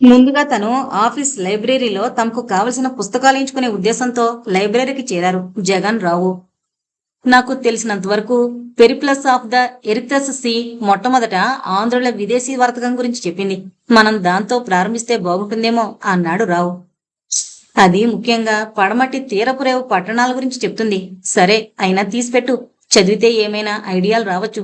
ముందుగా తను ఆఫీస్ లైబ్రరీలో తమకు కావలసిన పుస్తకాలు ఎంచుకునే ఉద్దేశంతో లైబ్రరీకి చేరారు జగన్ రావు. నాకు తెలిసినంత వరకు పెరిప్లస్ ఆఫ్ ద ఎరిక్టస్ సి మొట్టమొదట ఆంధ్రుల విదేశీ వర్తకం గురించి చెప్పింది. మనం దాంతో ప్రారంభిస్తే బాగుంటుందేమో అన్నాడు రావు. అది ముఖ్యంగా పడమటి తీరపురేవు పట్టణాల గురించి చెప్తుంది. సరే అయినా తీసిపెట్టు. చదివితే ఏమైనా ఐడియాలు రావచ్చు.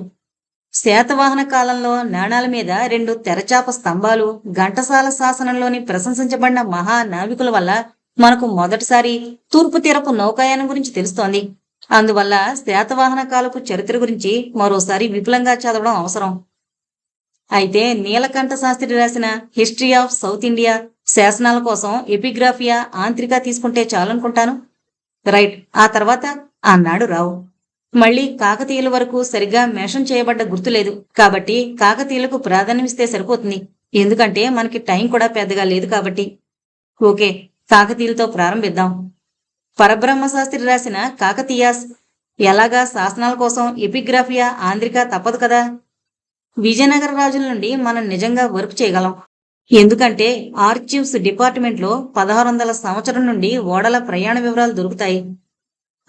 శాతవాహన కాలంలో నాణాల మీద రెండు తెరచాప స్తంభాలు ఘంటసాల శాసనంలోని ప్రశంసించబడిన మహా నావికుల వల్ల మనకు మొదటిసారి తూర్పు తీరపు నౌకాయానం గురించి తెలుస్తోంది. అందువల్ల శాతవాహన కాలపు చరిత్ర గురించి మరోసారి విపులంగా చదవడం అవసరం. అయితే నీలకంఠ శాస్త్రి రాసిన హిస్టరీ ఆఫ్ సౌత్ ఇండియా శాసనాల కోసం ఎపిగ్రాఫియా ఆంత్రిక తీసుకుంటే చాలనుకుంటాను. రైట్ ఆ తర్వాత అన్నాడు రావు. మళ్ళీ కాకతీయుల వరకు సరిగ్గా మేషం చేయబడ్డ గుర్తులేదు కాబట్టి కాకతీయులకు ప్రాధాన్యమిస్తే సరిపోతుంది. ఎందుకంటే మనకి టైం కూడా పెద్దగా లేదు కాబట్టి. ఓకే కాకతీయులతో ప్రారంభిద్దాం. పరబ్రహ్మ శాస్త్రి రాసిన కాకతీయాస్ ఎలాగా శాసనాల కోసం ఎపిగ్రాఫియా ఆంధ్రిక తప్పదు కదా? విజయనగర రాజుల నుండి మనం నిజంగా వర్క్ చేయగలం. ఎందుకంటే ఆర్చివ్స్ డిపార్ట్మెంట్లో పదహారు వందల సంవత్సరం నుండి ఓడల ప్రయాణ వివరాలు దొరుకుతాయి.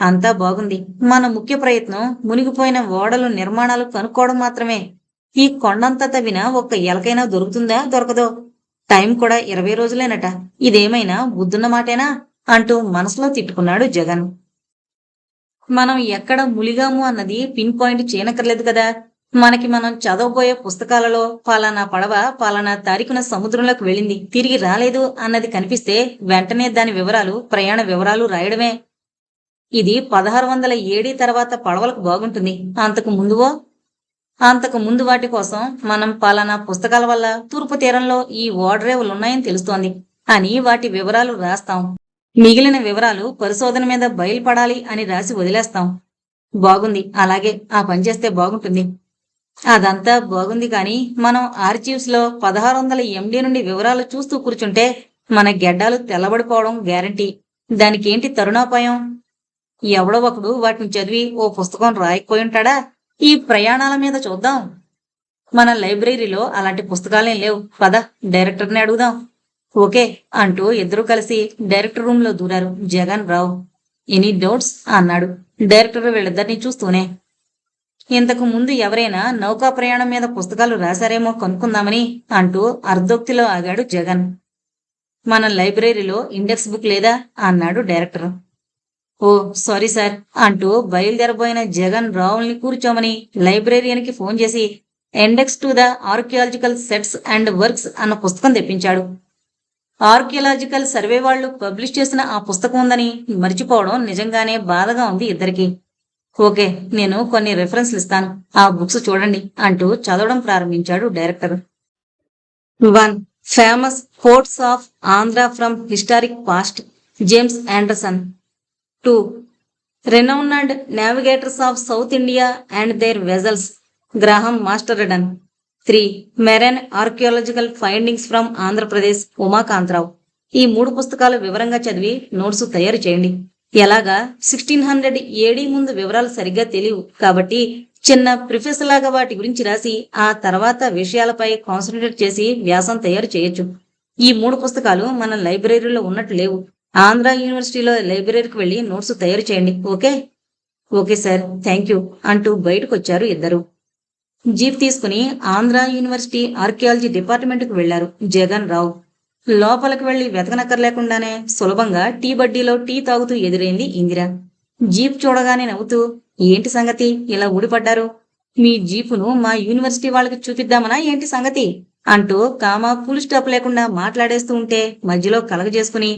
అంతా బాగుంది. మన ముఖ్య ప్రయత్నం మునిగిపోయిన ఓడలు నిర్మాణాలు కనుక్కోవడం మాత్రమే. ఈ కొండంతా తవ్విన ఒక్క ఎలకైనా దొరుకుతుందా? దొరకదో. టైం కూడా ఇరవై రోజులేనట. ఇదేమైనా బుద్ధున్న మాటేనా? అంటూ మనసులో తిట్టుకున్నాడు జగన్. మనం ఎక్కడ ములిగాము అన్నది పిన్ పాయింట్ చేయనక్కర్లేదు కదా. మనకి మనం చదవబోయే పుస్తకాలలో పలానా పడవ పలానా తారీఖున సముద్రంలోకి వెళ్ళింది తిరిగి రాలేదు అన్నది కనిపిస్తే వెంటనే దాని వివరాలు ప్రయాణ వివరాలు రాయడమే. ఇది పదహారు వందల ఏడీ తర్వాత పడవలకు బాగుంటుంది. అంతకు ముందువో? అంతకు ముందు వాటి కోసం మనం పాలనా పుస్తకాల వల్ల తూర్పు తీరంలో ఈ ఓడరేవులు ఉన్నాయని తెలుస్తోంది. అని వాటి వివరాలు రాస్తాం. మిగిలిన వివరాలు పరిశోధన మీద బయలుపడాలి అని రాసి వదిలేస్తాం. బాగుంది. అలాగే ఆ పని చేస్తే బాగుంటుంది. అదంతా బాగుంది కానీ మనం ఆర్చీవ్స్లో పదహారు వందల ఎండి నుండి వివరాలు చూస్తూ కూర్చుంటే మన గెడ్డాలు తెల్లబడిపోవడం గ్యారంటీ. దానికేంటి తరుణోపాయం? ఎవడో ఒకడు వాటిని చదివి ఓ పుస్తకం రాయకపోయి ఉంటాడా? ఈ ప్రయాణాల మీద చూద్దాం. మన లైబ్రరీలో అలాంటి పుస్తకాలేం లేవు. పద డైరెక్టర్ని అడుగుదాం. ఓకే అంటూ ఇద్దరూ కలిసి డైరెక్టర్ రూమ్లో దూరారు జగన్ రావు. Any doubts? అన్నాడు. డైరెక్టర్ వీళ్ళిద్దరిని చూస్తూనే. ఇంతకు ముందు ఎవరైనా నౌకా ప్రయాణం మీద పుస్తకాలు రాశారేమో కనుక్కుందామని అంటూ అర్ధోక్తిలో ఆగాడు జగన్. మన లైబ్రరీలో ఇండెక్స్ బుక్ లేదా? అన్నాడు డైరెక్టర్. ఓ సారీ సార్ అంటూ బయలుదేరబోయిన జగన్ రావుల్ని కూర్చోమని లైబ్రేరియన్కి ఫోన్ చేసి index to the archaeological sets and works అన్న పుస్తకం తెప్పించాడు. ఆర్కియాలజికల్ సర్వే వాళ్ళు పబ్లిష్ చేసిన ఆ పుస్తకం ఉందని మర్చిపోవడం నిజంగానే బాధగా ఉంది ఇద్దరికి. ఓకే నేను కొన్ని రెఫరెన్స్లు ఇస్తాను. ఆ బుక్స్ చూడండి అంటూ చదవడం ప్రారంభించాడు director. One famous quotes of Andhra from historic past James Anderson. Two renowned navigators of South India and their vessels Graham Masterton three marine archaeological findings from Andhra Pradesh Umakantha Rao ఈ మూడు పుస్తకాలు వివరంగా చదివి notes తయారు చేయండి. ఎలాగా? Sixteen hundred ఏడీ ముందు వివరాలు సరిగ్గా తెలియవు. కాబట్టి చిన్న ప్రిఫెస్ లాగా వాటి గురించి రాసి ఆ తర్వాత విషయాలపై కాన్సన్ట్రేట్ చేసి వ్యాసం తయారు చేయొచ్చు. ఈ మూడు పుస్తకాలు మన లైబ్రరీలో ఉన్నట్టు లేవు. ఆంధ్ర యూనివర్సిటీలో లైబ్రరీకి వెళ్ళి నోట్స్ తయారు చేయండి. Okay? Okay sir. Thank you అంటూ బయటకు వచ్చారు ఇద్దరు. జీప్ తీసుకుని ఆంధ్ర యూనివర్సిటీ ఆర్కియాలజీ డిపార్ట్మెంట్కు వెళ్ళారు జగన్ రావు. లోపలికి వెళ్ళి వెతకనక్కర్లేకుండానే సులభంగా టీ బడ్డీలో టీ తాగుతూ ఎదురైంది ఇందిర. జీప్ చూడగానే నవ్వుతూ ఏంటి సంగతి? ఇలా ఊడిపడ్డారు? మీ జీపును మా యూనివర్సిటీ వాళ్ళకి చూపిద్దామనా? ఏంటి సంగతి? అంటూ కామా ఫుల్ స్టాప్ లేకుండా మాట్లాడేస్తూ ఉంటే మధ్యలో కలగజేసుకుని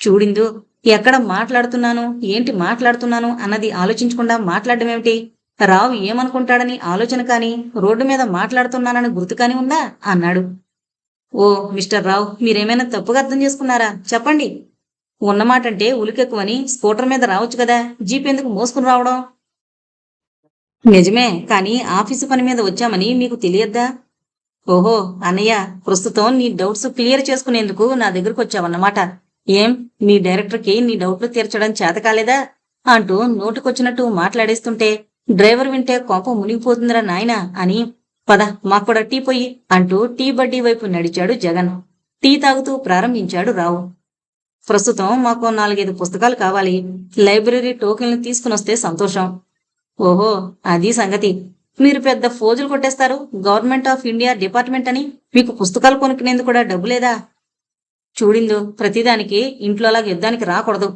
చూడిందు ఎక్కడ మాట్లాడుతున్నాను ఏంటి మాట్లాడుతున్నాను అన్నది ఆలోచించకుండా మాట్లాడమేమిటి రావు ఏమనుకుంటాడని ఆలోచన కాని రోడ్డు మీద మాట్లాడుతున్నానని గుర్తు కాని ఉందా? అన్నాడు. ఓ మిస్టర్ రావు మీరేమైనా తప్పుగా అర్థం చేసుకున్నారా? చెప్పండి. ఉన్నమాటంటే ఉలికెక్కువని స్కూటర్ మీద రావచ్చు కదా జీప్ ఎందుకు మోసుకుని రావడం? నిజమే కానీ ఆఫీసు పని మీద వచ్చామని మీకు తెలియద్దా? ఓహో అన్నయ్య ప్రస్తుతం నీ డౌట్స్ క్లియర్ చేసుకునేందుకు నా దగ్గరకు వచ్చావన్నమాట. ఏం? నీ డైరెక్టర్కి నీ డౌట్లు తీర్చడం చేత కాలేదా? అంటూ నోటికొచ్చినట్టు మాట్లాడేస్తుంటే డ్రైవర్ వింటే కోపం మునిగిపోతుందిరా నాయనా అని పద మాకు కూడా టీ పొయ్యి అంటూ టీ బడ్డీ వైపు నడిచాడు జగన్. టీ తాగుతూ ప్రారంభించాడు రావు. ప్రస్తుతం మాకు నాలుగైదు పుస్తకాలు కావాలి. లైబ్రరీ టోకెన్లు తీసుకునొస్తే సంతోషం. ఓహో అది సంగతి. మీరు పెద్ద ఫోజులు కొట్టేస్తారు. గవర్నమెంట్ ఆఫ్ ఇండియా డిపార్ట్మెంట్ అని మీకు పుస్తకాలు కొనుక్కునేందుకు కూడా డబ్బు లేదా? చూడిందు? ప్రతిదానికి ఇంట్లోలాగా యుద్ధానికి రాకూడదు.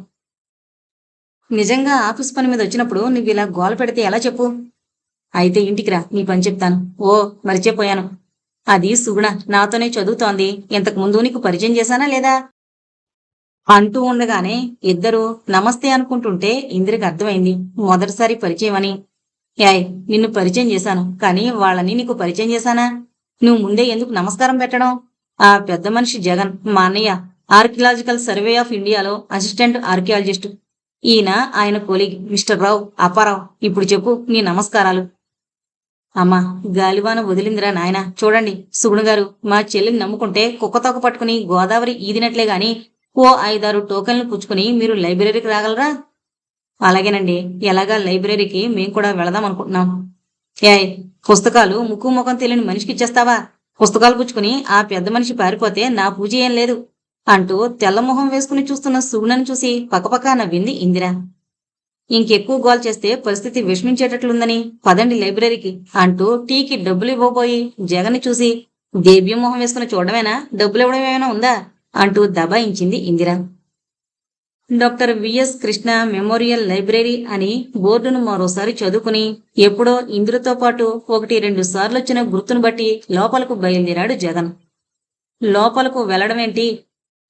నిజంగా ఆఫీస్ పని మీద వచ్చినప్పుడు నువ్వు ఇలా గోల పెడితే ఎలా చెప్పు? అయితే ఇంటికి రా నీ పని చెప్తాను. ఓ మరిచిపోయాను. అది సుగుణ నాతోనే చదువుతోంది. ఇంతకు ముందు నీకు పరిచయం చేశానా లేదా? అంటూ ఉండగానే ఇద్దరు నమస్తే అనుకుంటుంటే ఇందిరికి అర్థమైంది. మొదటిసారి పరిచయం అని. యాయ్ నిన్ను పరిచయం చేశాను. కానీ వాళ్ళని నీకు పరిచయం చేశానా? నువ్వు ముందే ఎందుకు నమస్కారం పెట్టడం? ఆ పెద్ద మనిషి జగన్ మా అన్నయ్య ఆర్కియలాజికల్ సర్వే ఆఫ్ ఇండియాలో అసిస్టెంట్ ఆర్కియాలజిస్ట్. ఈయన ఆయన కొలీగ్ మిస్టర్ రావు అప్పారావు. ఇప్పుడు చెప్పు నీ నమస్కారాలు. అమ్మా గాలివాన వదిలిందిరా నాయన. చూడండి సుగుణు గారు మా చెల్లిని నమ్ముకుంటే కుక్కతోక పట్టుకుని గోదావరి ఈదినట్లే గాని ఓ ఐదారు టోకెన్లు పుచ్చుకుని మీరు లైబ్రరీకి రాగలరా? అలాగేనండి ఎలాగా లైబ్రరీకి మేం కూడా వెళదాం అనుకుంటున్నాం. ఏ పుస్తకాలు ముక్కు ముఖం తెలియని మనిషికి ఇచ్చేస్తావా? పుస్తకాలు పుచ్చుకుని ఆ పెద్ద మనిషి పారిపోతే నా పూజ ఏం లేదు అంటూ తెల్లమొహం వేసుకుని చూస్తున్న సుగుణను చూసి పక్కపక్క నవ్వింది ఇందిర. ఇంకెక్కువ గోల్ చేస్తే పరిస్థితి విషమించేటట్లుందని పదండి లైబ్రరీకి అంటూ టీకి డబ్బులు ఇవ్వబోయి జగన్ని చూసి దేవ్యం మొహం వేసుకుని చూడమేనా డబ్బులు ఇవ్వడం ఏమైనా ఉందా? అంటూ దబాయించింది Indira. Doctor V S Krishna memorial library అని బోర్డును మరోసారి చదువుకుని ఎప్పుడో ఇందిరతో పాటు ఒకటి రెండు సార్లు వచ్చిన గుర్తును బట్టి లోపలకు బయలుదేరాడు జగన్. లోపలకు వెళ్ళడమేంటి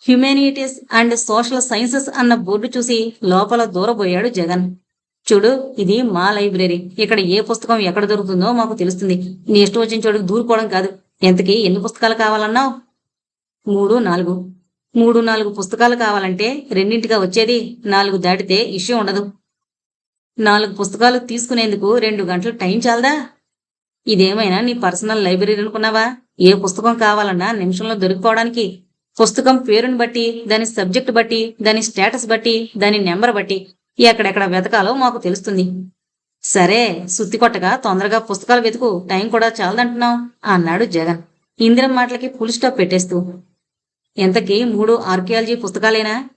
హ్యుమానిటీస్ అండ్ సోషల్ సైన్సెస్ అన్న బోర్డు చూసి లోపల దూరబోయాడు జగన్. చూడు ఇది మా లైబ్రరీ. ఇక్కడ ఏ పుస్తకం ఎక్కడ దొరుకుతుందో మాకు తెలుస్తుంది. నీ ఇష్టం వచ్చిన చోటుకు దూరుకోవడం కాదు. ఎంతకీ ఎన్ని పుస్తకాలు కావాలన్నావు? మూడు నాలుగు. మూడు నాలుగు పుస్తకాలు కావాలంటే రెండింటిగా వచ్చేది నాలుగు దాటితే ఇష్యూ ఉండదు. నాలుగు పుస్తకాలు తీసుకునేందుకు రెండు గంటలు టైం చాలదా? ఇదేమైనా నీ పర్సనల్ లైబ్రరీ అనుకున్నావా? ఏ పుస్తకం కావాలన్నా నిమిషంలో దొరికిపోవడానికి పుస్తకం పేరుని బట్టి దాని సబ్జెక్ట్ బట్టి దాని స్టేటస్ బట్టి దాని నెంబర్ బట్టి ఎక్కడెక్కడ వెతకాలో మాకు తెలుస్తుంది. సరే సుత్తి కొట్టగా తొందరగా పుస్తకాలు వెతుకు టైం కూడా చాలదంటున్నావు అన్నాడు జగన్. ఇందిరం మాటలకి ఫుల్ స్టాప్ పెట్టేస్తూ ఇంతకీ మూడు ఆర్కియాలజీ పుస్తకాలేనా?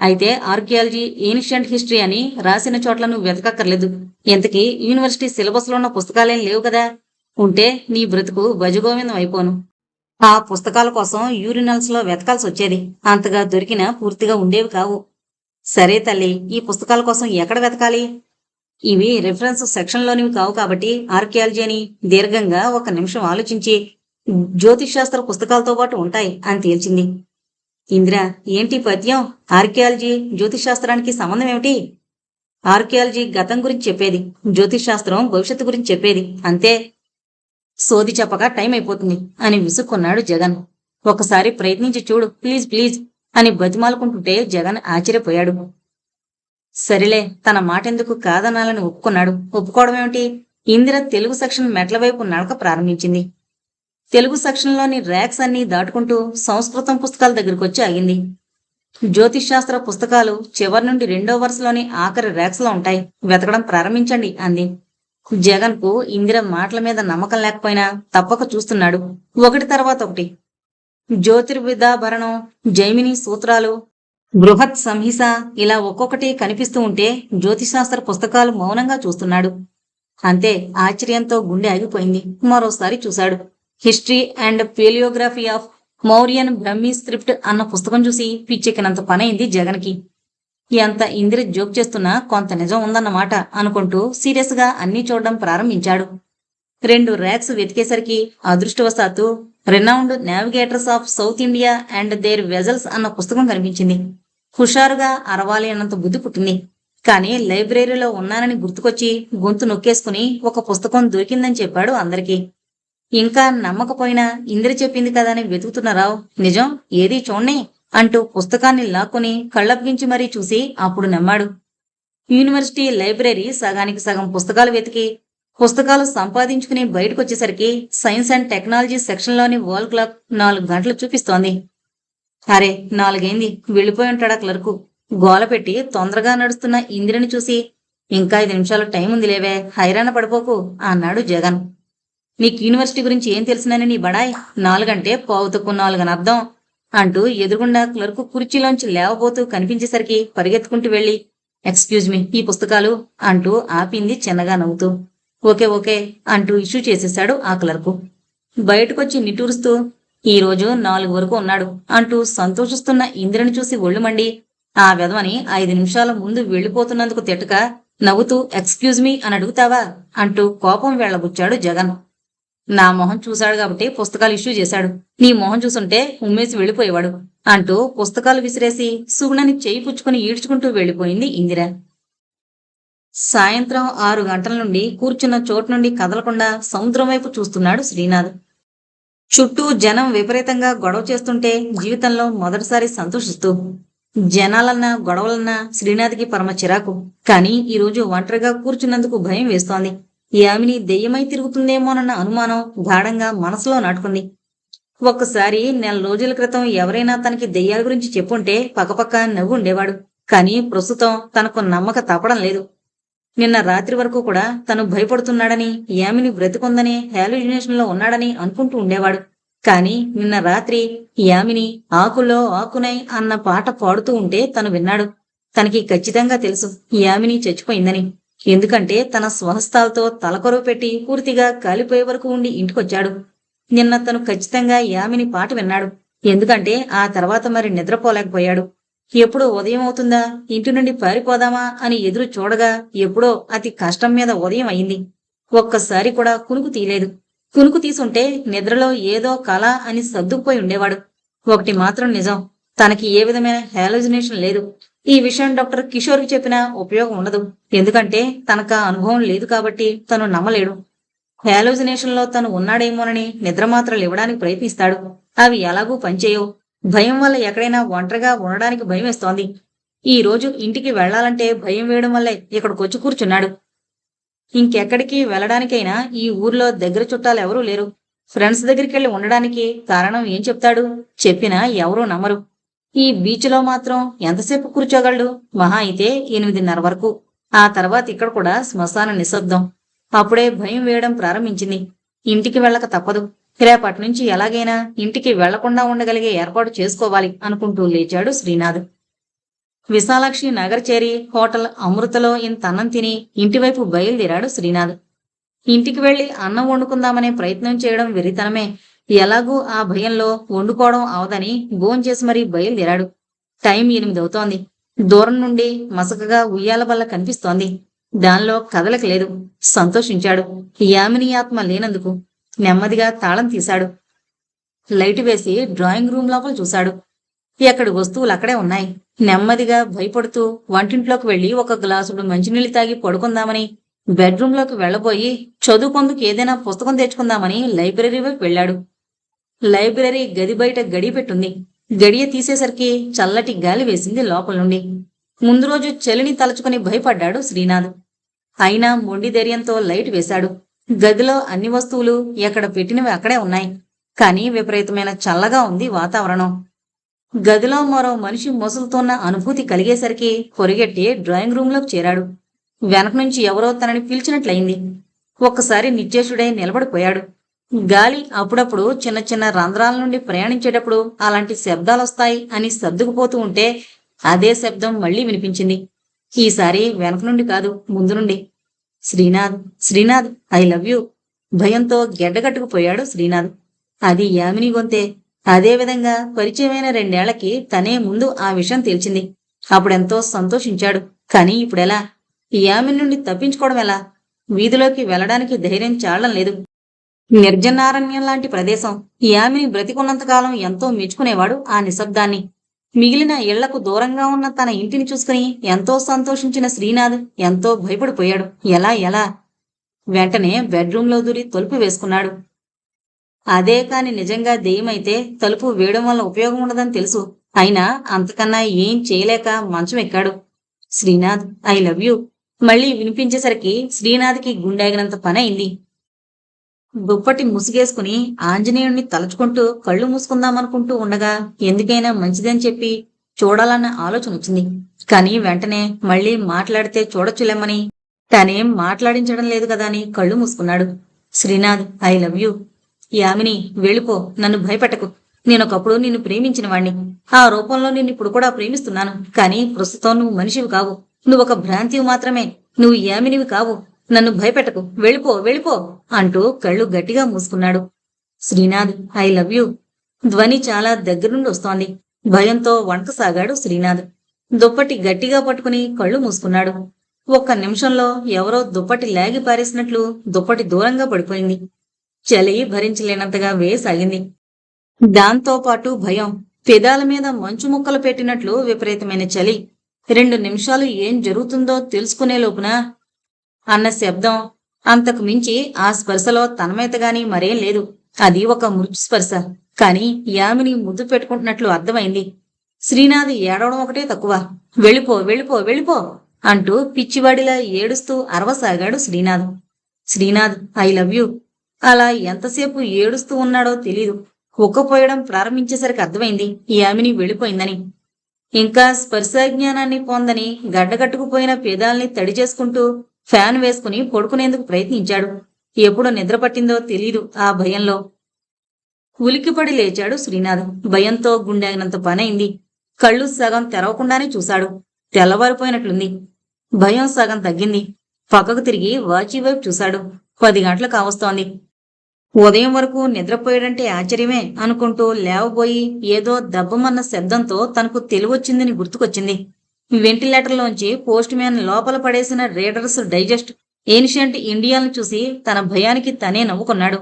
అయితే ఆర్కియాలజీ ఏన్షియంట్ హిస్టరీ అని రాసిన చోట్ల నువ్వు వెతకక్కర్లేదు. ఇంతకీ యూనివర్సిటీ సిలబస్లో ఉన్న పుస్తకాలేం లేవు కదా? ఉంటే నీ బ్రతుకు భజగోవిందం అయిపోను. ఆ పుస్తకాల కోసం యూరినల్స్లో వెతకాల్సి వచ్చేది అంతగా దొరికినా పూర్తిగా ఉండేవి కావు. సరే తల్లి ఈ పుస్తకాల కోసం ఎక్కడ వెతకాలి? ఇవి రిఫరెన్స్ సెక్షన్లోనివి కావు కాబట్టి ఆర్కియాలజీ అని దీర్ఘంగా ఒక నిమిషం ఆలోచించి జ్యోతిష్ పుస్తకాలతో పాటు ఉంటాయి అని తేల్చింది. ఇందిర ఏంటి పద్యం? ఆర్కియాలజీ జ్యోతిష్ శాస్త్రానికి సంబంధం ఏమిటి? ఆర్కియాలజీ గతం గురించి చెప్పేది జ్యోతిష్ శాస్త్రం భవిష్యత్తు గురించి చెప్పేది అంతే. సోది చెప్పక టైం అయిపోతుంది అని విసుక్కున్నాడు జగన్. ఒకసారి ప్రయత్నించి చూడు ప్లీజ్ ప్లీజ్ అని బతిమాలుకుంటుంటే జగన్ ఆశ్చర్యపోయాడు. సరిలే తన మాటెందుకు కాదనాలని ఒప్పుకున్నాడు. ఒప్పుకోవడం ఏమిటి ఇందిర తెలుగు సెక్షన్ మెట్ల వైపు నడక ప్రారంభించింది. తెలుగు సెక్షన్లోని ర్యాక్స్ అన్నీ దాటుకుంటూ సంస్కృతం పుస్తకాల దగ్గరికి వచ్చి ఆగింది. జ్యోతిష్ శాస్త్ర పుస్తకాలు చివరి నుండి రెండో వరుసలోని ఆఖరి ర్యాక్స్లో ఉంటాయి. వెతకడం ప్రారంభించండి అంది. జగన్కు ఇందిర మాటల మీద నమ్మకం లేకపోయినా తప్పక చూస్తున్నాడు. ఒకటి తర్వాత ఒకటి. జ్యోతిర్విదాభరణం జైమిని సూత్రాలు బృహత్ సంహిస ఇలా ఒక్కొక్కటి కనిపిస్తూ ఉంటే జ్యోతిశాస్త్ర పుస్తకాలు మౌనంగా చూస్తున్నాడు. అంతే ఆశ్చర్యంతో గుండె ఆగిపోయింది. మరోసారి చూశాడు. History and palaeography of Mauryan Brahmi script అన్న పుస్తకం చూసి పిచ్చెక్కినంత పనైంది జగన్కి. ఎంత ఇందిర జోక్ చేస్తున్నా కొంత నిజం ఉందన్నమాట అనుకుంటూ సీరియస్గా అన్నీ చూడడం ప్రారంభించాడు. రెండు ర్యాక్స్ వెతికేసరికి అదృష్టవశాత్తు renowned navigators of South India and their vessels అన్న పుస్తకం కనిపించింది. హుషారుగా అరవాలి అన్నంత బుద్ధి పుట్టింది. కానీ లైబ్రరీలో ఉన్నానని గుర్తుకొచ్చి గొంతు నొక్కేసుకుని ఒక పుస్తకం దొరికిందని చెప్పాడు అందరికీ. ఇంకా నమ్మకపోయినా ఇంద్ర చెప్పింది కదా అని నిజం ఏది చూడండి అంటూ పుస్తకాన్ని లాక్కుని కళ్ళప్పగించి మరీ చూసి అప్పుడు నమ్మాడు. యూనివర్సిటీ లైబ్రరీ సగానికి సగం పుస్తకాలు వెతికి పుస్తకాలు సంపాదించుకుని బయటకొచ్చేసరికి సైన్స్ అండ్ టెక్నాలజీ సెక్షన్లోని వాల్ క్లాక్ నాలుగు గంటలు చూపిస్తోంది. అరే నాలుగైంది. వెళ్ళిపోయి ఉంటాడా క్లర్కు? గోల పెట్టి తొందరగా నడుస్తున్న ఇందిరని చూసి ఇంకా ఐదు నిమిషాలు టైం ఉంది లేవే హైరాణ పడిపోకు అన్నాడు జగన్. నీకు యూనివర్సిటీ గురించి ఏం తెలిసిందని నీ బడాయ్? నాలుగంటే పావుతకు నాలుగని అర్థం అంటూ ఎదురుగుండా క్లర్కు కుర్చీలోంచి లేవబోతూ కనిపించేసరికి పరిగెత్తుకుంటూ వెళ్ళి ఎక్స్క్యూజ్ మీ ఈ పుస్తకాలు అంటూ ఆపింది చిన్నగా నవ్వుతూ. ఓకే ఓకే అంటూ ఇష్యూ చేసేశాడు ఆ క్లర్కు. బయటకొచ్చి నిటూరుస్తూ ఈ రోజు నాలుగు వరకు ఉన్నాడు అంటూ సంతోషిస్తున్న ఇంద్రని చూసి ఒళ్ళు మండి ఆ విధమని ఐదు నిమిషాల ముందు వెళ్ళిపోతున్నందుకు తిట్టక నవ్వుతూ ఎక్స్క్యూజ్ మీ అని అడుగుతావా? అంటూ కోపం వెళ్ళబుచ్చాడు జగన్. నా మొహం చూశాడు కాబట్టి పుస్తకాలు ఇష్యూ చేశాడు. నీ మొహం చూసుంటే ఉమ్మేసి వెళ్ళిపోయేవాడు అంటూ పుస్తకాలు విసిరేసి సుగుణని చేయి పుచ్చుకుని ఈడ్చుకుంటూ వెళ్ళిపోయింది ఇందిర. సాయంత్రం ఆరు గంటల నుండి కూర్చున్న చోటు నుండి కదలకుండా సముద్రం వైపు చూస్తున్నాడు శ్రీనాథ్. చుట్టూ జనం విపరీతంగా గొడవ చేస్తుంటే జీవితంలో మొదటిసారి సంతోషిస్తూ జనాలన్నా గొడవలన్నా శ్రీనాథ్కి పరమ చిరాకు. కానీ ఈరోజు ఒంటరిగా కూర్చున్నందుకు భయం వేస్తోంది. ఈ యామిని దెయ్యమై తిరుగుతుందేమోనన్న అనుమానం గాఢంగా మనసులో నాటుకుంది. ఒక్కసారి నెల రోజుల క్రితం ఎవరైనా తనకి దెయ్యాల గురించి చెప్పుంటే పక్కపక్క నవ్వు ఉండేవాడు కానీ ప్రస్తుతం తనకు నమ్మక తప్పడం లేదు. నిన్న రాత్రి వరకు కూడా తను భయపడుతున్నాడని యామిని బ్రతికొందని హాలుజినేషన్లో ఉన్నాడని అనుకుంటూ ఉండేవాడు. కాని నిన్న రాత్రి యామిని ఆకులో ఆకునై అన్న పాట పాడుతూ ఉంటే తను విన్నాడు. తనకి ఖచ్చితంగా తెలుసు యామిని చచ్చిపోయిందని. ఎందుకంటే తన స్వహస్తాలతో తలకొరవ పెట్టి పూర్తిగా కాలిపోయే వరకు ఉండి ఇంటికొచ్చాడు. నిన్న తను ఖచ్చితంగా యామిని పాట విన్నాడు. ఎందుకంటే ఆ తర్వాత మరి నిద్రపోలేకపోయాడు. ఎప్పుడో ఉదయం అవుతుందా? ఇంటి నుండి పారిపోదామా? అని ఎదురు చూడగా ఎప్పుడో అతి కష్టం మీద ఉదయం అయింది. ఒక్కసారి కూడా కునుకు తీయలేదు. కునుకు తీసుంటే నిద్రలో ఏదో కళ అని సర్దుకుపోయి ఉండేవాడు. ఒకటి మాత్రం నిజం. తనకి ఏ విధమైన హాలోజినేషన్ లేదు. ఈ విషయం డాక్టర్ కిషోర్కి చెప్పినా ఉపయోగం ఉండదు. ఎందుకంటే తనకు అనుభవం లేదు కాబట్టి తను నమ్మలేడు. హాలోజినేషన్లో తను ఉన్నాడేమోనని నిద్రమాత్రలు ఇవ్వడానికి ప్రయత్నిస్తాడు. అవి ఎలాగూ పనిచేయవు. భయం వల్ల ఎక్కడైనా ఒంటరిగా ఉండడానికి భయం వేస్తోంది. ఈ రోజు ఇంటికి వెళ్ళాలంటే భయం వేయడం వల్లే ఇక్కడికొచ్చి కూర్చున్నాడు. ఇంకెక్కడికి వెళ్ళడానికైనా ఈ ఊర్లో దగ్గర చుట్టాలు ఎవరూ లేరు. ఫ్రెండ్స్ దగ్గరికి వెళ్ళి ఉండడానికి కారణం ఏం చెప్తాడు? చెప్పినా ఎవరూ నమ్మరు. ఈ బీచ్లో మాత్రం ఎంతసేపు కూర్చోగలడు? మహా అయితే ఎనిమిదిన్నర వరకు. ఆ తర్వాత ఇక్కడ కూడా శ్మశాన నిశ్శబ్దం. అప్పుడే భయం వేయడం ప్రారంభించింది. ఇంటికి వెళ్ళక తప్పదు. రేపటి నుంచి ఎలాగైనా ఇంటికి వెళ్ళకుండా ఉండగలిగే ఏర్పాటు చేసుకోవాలి అనుకుంటూ లేచాడు శ్రీనాథ్. విశాలాక్షి నగర్ చేరి హోటల్ అమృతలో ఇంత అన్నం తిని ఇంటివైపు బయలుదేరాడు శ్రీనాథ్. ఇంటికి వెళ్ళి అన్నం వండుకుందామనే ప్రయత్నం చేయడం వెరితనమే ఎలాగూ ఆ భయంలో వండుకోవడం అవదని భోంచేసి మరీ బయలుదేరాడు. టైం ఎనిమిది అవుతోంది. దూరం నుండి మసకగా ఉయ్యాల బల్ల కనిపిస్తోంది. దానిలో కదలక లేదు. సంతోషించాడు. యామిని ఆత్మ లేనందుకు నెమ్మదిగా తాళం తీశాడు. లైట్ వేసి డ్రాయింగ్ రూమ్ లోపల చూశాడు. ఎక్కడి వస్తువులు అక్కడే ఉన్నాయి. నెమ్మదిగా భయపడుతూ వంటింట్లోకి వెళ్ళి ఒక గ్లాసుడు మంచినీళ్ళు తాగి పడుకుందామని బెడ్రూమ్లోకి వెళ్ళబోయి చదువుకొందుకు ఏదైనా పుస్తకం తెచ్చుకుందామని లైబ్రరీ వైపు వెళ్ళాడు. లైబ్రరీ గది బయట గడి పెట్టుంది. గడియ తీసేసరికి చల్లటి గాలి వేసింది లోపల నుండి ముందు రోజు చలిని తలుచుకుని భయపడ్డాడు శ్రీనాథ్. అయినా మొండి ధైర్యంతో లైట్ వేశాడు. గదిలో అన్ని వస్తువులు ఎక్కడ పెట్టినవి అక్కడే ఉన్నాయి. కానీ విపరీతమైన చల్లగా ఉంది వాతావరణం. గదిలో మరో మనిషి మొసలుతోన్న అనుభూతి కలిగేసరికి పొరిగెట్టి డ్రాయింగ్ రూంలోకి చేరాడు. వెనక నుంచి ఎవరో తనని పిలిచినట్లయింది. ఒక్కసారి నిశ్చేషుడై నిలబడిపోయాడు. గాలి అప్పుడప్పుడు చిన్న చిన్న రంధ్రాల నుండి ప్రయాణించేటప్పుడు అలాంటి శబ్దాలు వస్తాయి అని సర్దుకుపోతూ ఉంటే అదే శబ్దం మళ్ళీ వినిపించింది. ఈసారి వెనక నుండి కాదు ముందు నుండి. Srinath Srinath I love you. భయంతో గెడ్డగట్టుకుపోయాడు శ్రీనాథ్. అది యామిని గొంతే. అదేవిధంగా పరిచయమైన రెండేళ్ళకి తనే ముందు ఆ విషయం తెలిసింది అప్పుడెంతో సంతోషించాడు. కానీ ఇప్పుడెలా? యామిని నుండి తప్పించుకోవడం ఎలా? వీధిలోకి వెళ్ళడానికి ధైర్యం చాలడం లేదు. నిర్జనారణ్యం లాంటి ప్రదేశం. యామిని బ్రతికున్నంతకాలం ఎంతో మెచ్చుకునేవాడు ఆ నిశ్శబ్దాన్ని. మిగిలిన ఇళ్ళకు దూరంగా ఉన్న తన ఇంటిని చూసుకుని ఎంతో సంతోషించిన శ్రీనాథ్ ఎంతో భయపడిపోయాడు. ఎలా ఎలా? వెంటనే బెడ్రూంలో దూరి తలుపు వేసుకున్నాడు. అదే కాని నిజంగా దెయ్యమైతే తలుపు వేయడం వల్ల ఉపయోగం ఉండదని తెలుసు. అయినా అంతకన్నా ఏం చేయలేక మంచం ఎక్కాడు. Srinath I love you. మళ్ళీ వినిపించేసరికి శ్రీనాథ్కి గుండెగినంత పని అయింది దుప్పటి ముసుగేసుకుని ఆంజనేయుణ్ణి తలుచుకుంటూ కళ్ళు మూసుకుందామనుకుంటూ ఉండగా ఎందుకైనా మంచిదని చెప్పి చూడాలన్న ఆలోచన వచ్చింది. కానీ వెంటనే మళ్ళీ మాట్లాడితే చూడొచ్చులేమని తనేం మాట్లాడించడం లేదు కదా అని కళ్ళు మూసుకున్నాడు. Srinath I love you. Yamini వెళ్ళిపో నన్ను భయపెట్టకు. నేనొకప్పుడు నిన్ను ప్రేమించిన వాణ్ణి. ఆ రూపంలో నిన్ను ఇప్పుడు కూడా ప్రేమిస్తున్నాను. కానీ ప్రస్తుతం నువ్వు మనిషివి కావు. నువ్వు ఒక భ్రాంతివి మాత్రమే. నువ్వు యామినివి కావు. నన్ను భయపెట్టకు. వెళ్ళిపో వెళ్ళిపో అంటూ కళ్ళు గట్టిగా మూసుకున్నాడు. Srinath I love you. ధ్వని చాలా దగ్గరుండి వస్తోంది. భయంతో వణకసాగాడు శ్రీనాథ్. దుప్పటి గట్టిగా పట్టుకుని కళ్ళు మూసుకున్నాడు. ఒక్క నిమిషంలో ఎవరో దుప్పటి లాగి పారేసినట్లు దుప్పటి దూరంగా పడిపోయింది. చలి భరించలేనంతగా వేసాగింది దాంతో పాటు భయం. పెదాల మీద మంచు ముక్కలు పెట్టినట్లు విపరీతమైన చలి. రెండు నిమిషాలు ఏం జరుగుతుందో తెలుసుకునే లోపున అన్న శబ్దం అంతకు మించి ఆ స్పర్శలో తన్మయతగాని మరేం లేదు. అది ఒక మృతు స్పర్శ. కాని యామిని ముద్దు పెట్టుకుంటున్నట్లు అర్థమైంది. శ్రీనాథ్ ఏడవడం ఒకటే తక్కువ. వెళ్ళిపో వెళ్ళిపో వెళ్ళిపో అంటూ పిచ్చివాడిలా ఏడుస్తూ అరవసాగాడు Srinath. Srinath I love you. అలా ఎంతసేపు ఏడుస్తూ ఉన్నాడో తెలీదు. ఉక్కపోయడం ప్రారంభించేసరికి అర్థమైంది యామిని వెళ్ళిపోయిందని. ఇంకా స్పర్శాజ్ఞానాన్ని పొందని గడ్డగట్టుకుపోయిన పేదాల్ని తడి చేసుకుంటూ ఫ్యాన్ వేసుకుని పడుకునేందుకు ప్రయత్నించాడు. ఎప్పుడు నిద్ర పట్టిందో తెలీదు ఆ భయంలో. ఉలిక్కిపడి లేచాడు శ్రీనాథ్. భయంతో గుండెగినంత పనైంది. కళ్ళు సగం తెరవకుండానే చూశాడు. తెల్లవారిపోయినట్లుంది. భయం సగం తగ్గింది. పక్కకు తిరిగి వాచి వైపు చూశాడు. పది గంటలు కావస్తోంది ఉదయం వరకు నిద్రపోయాడంటే ఆశ్చర్యమే అనుకుంటూ లేవబోయి ఏదో దబ్బమన్న శబ్దంతో తనకు తెలివొచ్చిందని గుర్తుకొచ్చింది. వెంటిలేటర్లోంచి పోస్ట్ మ్యాన్ లోపల పడేసిన రీడర్స్ డైజెస్ట్ ఏన్షియంట్ ఇండియాను చూసి తన భయానికి తనే నవ్వుకున్నాడు.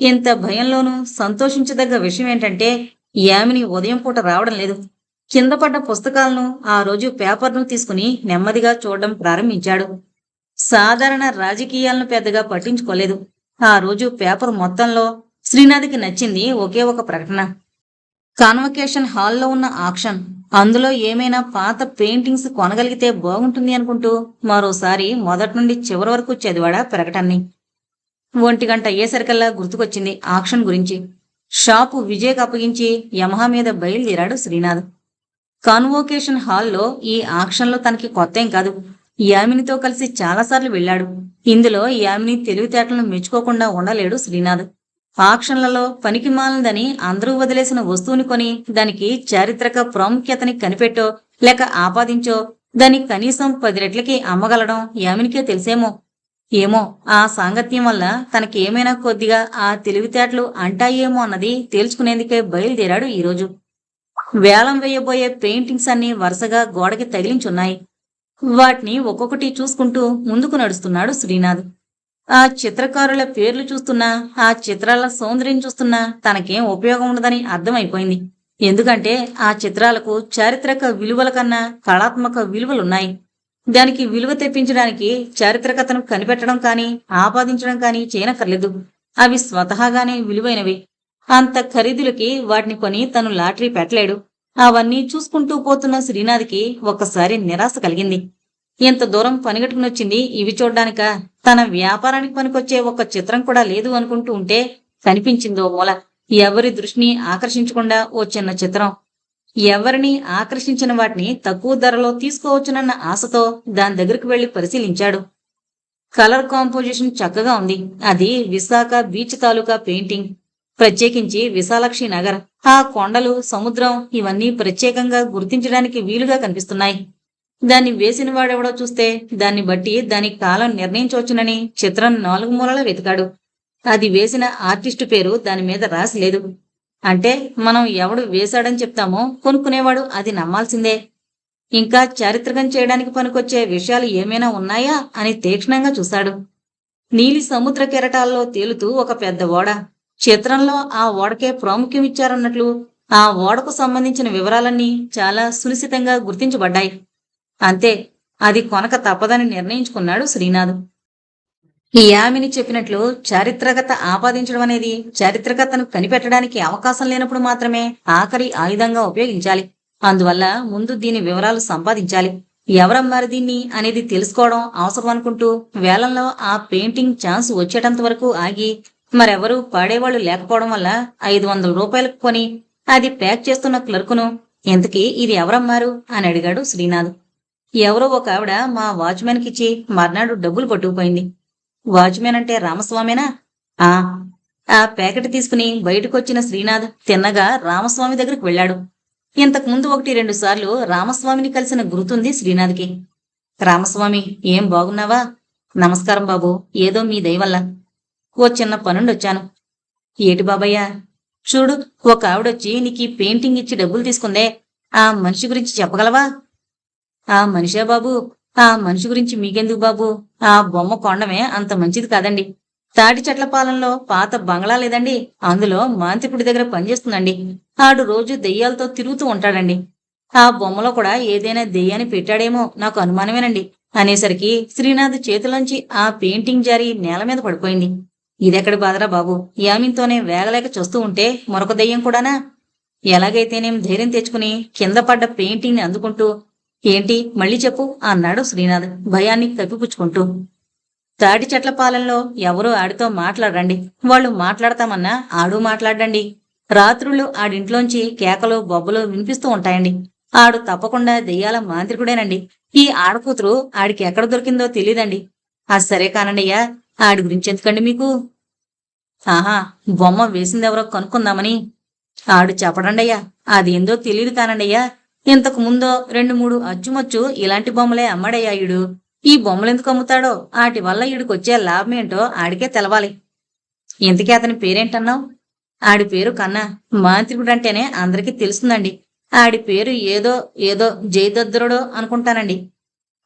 ఇంత భయంలోనూ సంతోషించదగ్గ విషయం ఏంటంటే యామిని ఉదయం పూట రావడం లేదు. కింద పడ్డ పుస్తకాలను ఆ రోజు పేపర్ను తీసుకుని నెమ్మదిగా చూడడం ప్రారంభించాడు. సాధారణ రాజకీయాలను పెద్దగా పట్టించుకోలేదు. ఆ రోజు పేపర్ మొత్తంలో శ్రీనాథ్కి నచ్చింది ఒకే ఒక ప్రకటన. కాన్వకేషన్ హాల్లో ఉన్న ఆక్షన్. అందులో ఏమైనా పాత పెయింటింగ్స్ కొనగలిగితే బాగుంటుంది అనుకుంటూ మరోసారి మొదటి నుండి చివరి వరకు చదివాడా ప్రకటనని ఒంటి గంట అయ్యేసరికల్లా గుర్తుకొచ్చింది ఆక్షన్ గురించి. షాపు విజయ్కి అప్పగించి యమహా మీద బయలుదేరాడు శ్రీనాథ్. కాన్వోకేషన్ హాల్లో ఈ ఆక్షన్లో తనకి కొత్తేం కాదు. యామినితో కలిసి చాలాసార్లు వెళ్ళాడు. ఇందులో యామిని తెలివితేటలను మెచ్చుకోకుండా ఉండలేడు శ్రీనాథ్. ఆక్షన్లలో పనికి మాలిందని అందరూ వదిలేసిన వస్తువుని కొని దానికి చారిత్రక ప్రాముఖ్యతని కనిపెట్టో లేక ఆపాదించో దాన్ని కనీసం పది రెట్లకి అమ్మగలడం యామినికే తెలిసేమో? ఏమో? ఆ సాంగత్యం వల్ల తనకి ఏమైనా కొద్దిగా ఆ తెలివితేటలు అంటాయేమో అన్నది తేల్చుకునేందుకే బయలుదేరాడు ఈరోజు. వేలం వేయబోయే పెయింటింగ్స్ అన్ని వరుసగా గోడకి తగిలించున్నాయి. వాటిని ఒక్కొక్కటి చూసుకుంటూ ముందుకు నడుస్తున్నాడు శ్రీనాథ్. ఆ చిత్రకారుల పేర్లు చూస్తున్నా ఆ చిత్రాల సౌందర్యం చూస్తున్నా తనకేం ఉపయోగం ఉండదని అర్థమైపోయింది. ఎందుకంటే ఆ చిత్రాలకు చారిత్రక విలువల కన్నా కళాత్మక విలువలున్నాయి. దానికి విలువ తెప్పించడానికి చారిత్రకతను కనిపెట్టడం కానీ ఆపాదించడం కానీ చేయనక్కర్లేదు. అవి స్వతహాగానే విలువైనవి. అంత ఖరీదులకి వాటిని కొని తను లాటరీ పెట్టలేడు. అవన్నీ చూసుకుంటూ పోతున్న శ్రీనాథ్కి ఒక్కసారి నిరాశ కలిగింది. ఇంత దూరం పనిగట్టుకునొచ్చింది ఇవి చూడ్డానిక? తన వ్యాపారానికి పనికొచ్చే ఒక చిత్రం కూడా లేదు అనుకుంటూ ఉంటే కనిపించిందో మూల. ఎవరి దృష్టిని ఆకర్షించకుండా ఓ చిన్న చిత్రం. ఎవరిని ఆకర్షించిన వాటిని తక్కువ ధరలో తీసుకోవచ్చునన్న ఆశతో దాని దగ్గరికి వెళ్ళి పరిశీలించాడు. కలర్ కాంపోజిషన్ చక్కగా ఉంది. అది విశాఖ బీచ్ తాలూకా పెయింటింగ్. ప్రత్యేకించి విశాలక్షి నగర్. ఆ కొండలు సముద్రం ఇవన్నీ ప్రత్యేకంగా గుర్తించడానికి వీలుగా కనిపిస్తున్నాయి. దాన్ని వేసిన వాడెవడో చూస్తే దాన్ని బట్టి దాని కాలం నిర్ణయించవచ్చునని చిత్రం నాలుగు మూలలా వెతికాడు. అది వేసిన ఆర్టిస్టు పేరు దాని మీద రాసి లేదు. అంటే మనం ఎవడు వేశాడని చెప్తామో కొనుక్కునేవాడు అది నమ్మాల్సిందే. ఇంకా చారిత్రకం చేయడానికి పనికొచ్చే విషయాలు ఏమైనా ఉన్నాయా అని తీక్షణంగా చూశాడు. నీలి సముద్ర కెరటాల్లో తేలుతూ ఒక పెద్ద ఓడ. చిత్రంలో ఆ ఓడకే ప్రాముఖ్యం ఇచ్చారన్నట్లు ఆ ఓడకు సంబంధించిన వివరాలన్నీ చాలా సునిశితంగా గుర్తించబడ్డాయి. అంతే అది కొనక తప్పదని నిర్ణయించుకున్నాడు శ్రీనాథ్. ఈ యామిని చెప్పినట్లు చారిత్రకత ఆపాదించడం అనేది చారిత్రకతను కనిపెట్టడానికి అవకాశం లేనప్పుడు మాత్రమే ఆఖరి ఆయుధంగా ఉపయోగించాలి. అందువల్ల ముందు దీని వివరాలు సంపాదించాలి. ఎవరమ్మారు దీన్ని అనేది తెలుసుకోవడం అవసరం అనుకుంటూ వేలంలో ఆ పెయింటింగ్ ఛాన్స్ వచ్చేటంత వరకు ఆగి మరెవరూ పాడేవాళ్ళు లేకపోవడం వల్ల ఐదు వందల రూపాయలకు కొని అది ప్యాక్ చేస్తున్న క్లర్కును ఇంతకీ ఇది ఎవరమ్మారు? అని అడిగాడు శ్రీనాథ్. ఎవరో ఒక ఆవిడ మా వాచ్మెన్కిచ్చి మర్నాడు డబ్బులు పట్టుకుపోయింది. వాచ్మెన్ అంటే రామస్వామేనా? ఆ ఆ ప్యాకెట్ తీసుకుని బయటకొచ్చిన శ్రీనాథ్ తిన్నగా రామస్వామి దగ్గరికి వెళ్ళాడు. ఇంతకుముందు ఒకటి రెండు సార్లు రామస్వామిని కలిసిన గుర్తుంది శ్రీనాథ్కి. రామస్వామి ఏం బాగున్నావా? నమస్కారం బాబు ఏదో మీ దయవల్ల. ఓ చిన్న పనుండొచ్చాను. ఏటి బాబయ్య? చూడు ఒక ఆవిడొచ్చి నీకు పెయింటింగ్ ఇచ్చి డబ్బులు తీసుకుందే. ఆ మనిషి గురించి చెప్పగలవా? ఆ మనిషా బాబు? ఆ మనిషి గురించి మీకెందుకు బాబు? ఆ బొమ్మ కొండమే అంత మంచిది కాదండి. తాటి చెట్ల పాలెంలో పాత బంగ్లా లేదండి. అందులో మాంత్రికుడి దగ్గర పనిచేస్తుందండి. ఆడు రోజు దెయ్యాలతో తిరుగుతూ ఉంటాడండి. ఆ బొమ్మలో కూడా ఏదైనా దెయ్యాన్ని పెట్టాడేమో నాకు అనుమానమేనండి. అనేసరికి శ్రీనాథ్ చేతిలోంచి ఆ పెయింటింగ్ జారి నేల మీద పడిపోయింది. ఇదెక్కడ బాధరా బాబు? యామిన్తోనే వేగలేక చూస్తూ ఉంటే మరొక దెయ్యం కూడానా? ఎలాగైతేనేం ధైర్యం తెచ్చుకుని కింద పడ్డ పెయింటింగ్ని అందుకుంటూ ఏంటి? మళ్ళీ చెప్పు అన్నాడు శ్రీనాథ్ భయాన్ని కప్పిపుచ్చుకుంటూ తాటి చెట్ల పాలెంలో ఎవరూ ఆడితో మాట్లాడండి. వాళ్ళు మాట్లాడతామన్నా ఆడు మాట్లాడండి. రాత్రులు ఆడింట్లోంచి కేకలు బొబ్బలు వినిపిస్తూ ఉంటాయండి. ఆడు తప్పకుండా దెయ్యాల మాంత్రికుడేనండి. ఈ ఆడకూతురు ఆడికి ఎక్కడ దొరికిందో తెలియదండి అది సరే కానండియ్యా ఆడి గురించి ఎందుకండి మీకు? ఆహా బొమ్మ వేసిందెవరో కనుక్కుందామని. ఆడు చెప్పడండయ్యా అదేందో తెలియదు కానండయ్యా ఇంతకు ముందో రెండు మూడు అచ్చుమచ్చు ఇలాంటి బొమ్మలే అమ్మడయ్యాయుడు ఈ బొమ్మలు ఎందుకు అమ్ముతాడో? వాటి వల్ల ఈడికొచ్చే లాభం ఏంటో ఆడికే తెలవాలి. ఇంతకీ అతని పేరేంటన్నావు? ఆడి పేరు కన్నా మాంత్రికుడంటేనే అందరికీ తెలుస్తుందండి. ఆడి పేరు ఏదో ఏదో జయదద్రుడో అనుకుంటానండి.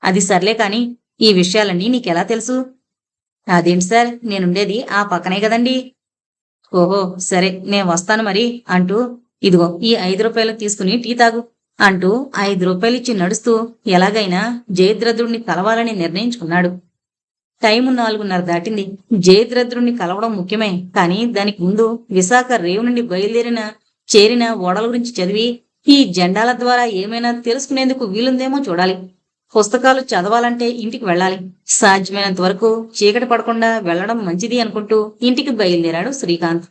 అది సర్లే కాని ఈ విషయాలన్నీ నీకెలా తెలుసు? అదేంటి సార్ నేనుండేది ఆ పక్కనే కదండి. ఓహో సరే నేను వస్తాను మరి అంటూ ఇదిగో ఈ ఐదు రూపాయలు తీసుకుని టీ తాగు. అంటూ ఐదు రూపాయలిచ్చి నడుస్తూ ఎలాగైనా జయద్రథుడిని కలవాలని నిర్ణయించుకున్నాడు. టైము నాలుగున్నర దాటింది. జయద్రథుడిని కలవడం ముఖ్యమే కానీ దానికి ముందు విశాఖ రేవు నుండి బయలుదేరిన చేరిన ఓడల గురించి చదివి ఈ జెండాల ద్వారా ఏమైనా తెలుసుకునేందుకు వీలుందేమో చూడాలి. పుస్తకాలు చదవాలంటే ఇంటికి వెళ్ళాలి. సాధ్యమైనంత వరకు చీకటి పడకుండా వెళ్ళడం మంచిది అనుకుంటూ ఇంటికి బయలుదేరాడు శ్రీకాంత్.